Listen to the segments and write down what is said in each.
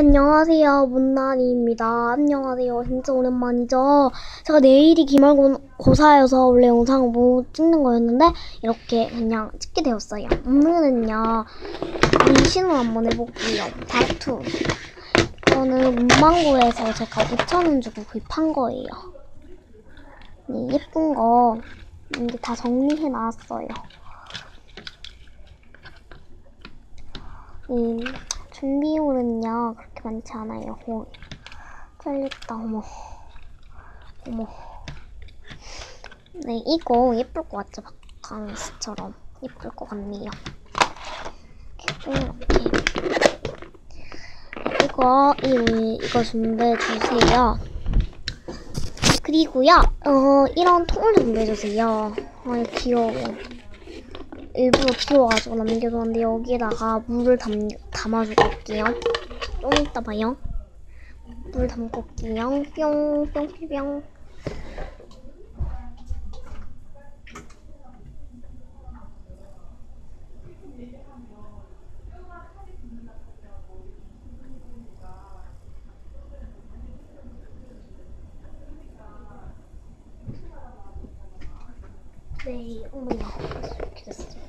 안녕하세요, 문난이입니다. 안녕하세요. 진짜 오랜만이죠? 제가 내일이 기말고사여서 원래 영상을 못 찍는 거였는데 이렇게 그냥 찍게 되었어요. 오늘은요, 문신을 한번 해볼게요. 다투. 이거는 문방구에서 제가 5천원 주고 구입한 거예요. 네, 예쁜 거 이게 다 정리해 놨어요. 이 준비물은요 그렇게 많지 않아요. 어, 잘렸다 어머 어머. 네 이거 예쁠 것 같죠? 바캉스처럼 예쁠 것 같네요. 이렇게 이거 이 이거 준비해 주세요. 그리고요 어 이런 통을 준비해 주세요. 아 귀여워. 일부러 비워가지고 남겨뒀는데 여기에다가 물을 담, 담아주고 올게요. 좀 이따 봐요. 물 담고 올게요. 뿅, 뿅뿅뿅. 네, 어머나. 이렇게 됐어. 삐끗삐끗.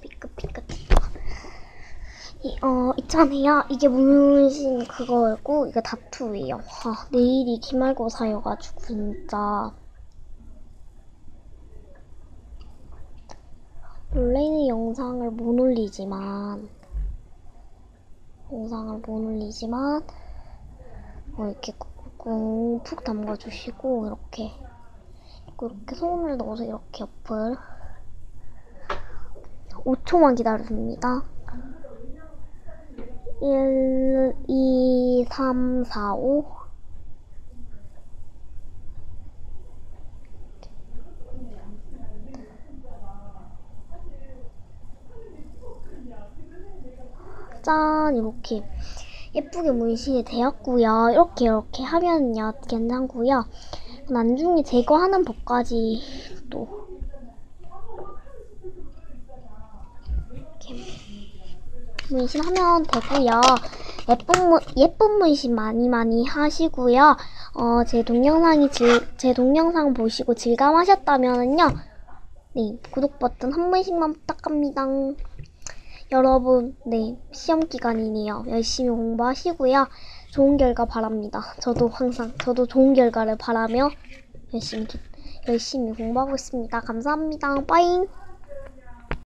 이, 어, 있잖아요. 이게 문신 그거였고, 이거 다투예요. 아, 내일이 기말고사여가지고, 진짜. 원래는 영상을 못 올리지만, 영상을 못 올리지만, 어, 이렇게 꾹꾹 푹 담가주시고, 이렇게. 이렇게 손을 넣어서 이렇게 옆을 5초만 기다려줍니다. 1, 2, 3, 4, 5 짠! 이렇게 예쁘게 문신이 되었고요. 이렇게 이렇게 하면요 괜찮고요. 나중에 제거하는 법까지 또 이렇게 문신 하면 되고요. 예쁜 문, 예쁜 문신 많이 많이 하시고요. 어, 제 동영상이 즐, 제 동영상 보시고 즐감하셨다면은요. 네, 구독 버튼 한 번씩만 부탁합니다. 여러분, 네, 시험 기간이네요. 열심히 공부하시고요. 좋은 결과 바랍니다. 저도 항상, 저도 좋은 결과를 바라며 열심히, 열심히 공부하고 있습니다. 감사합니다. 빠잉!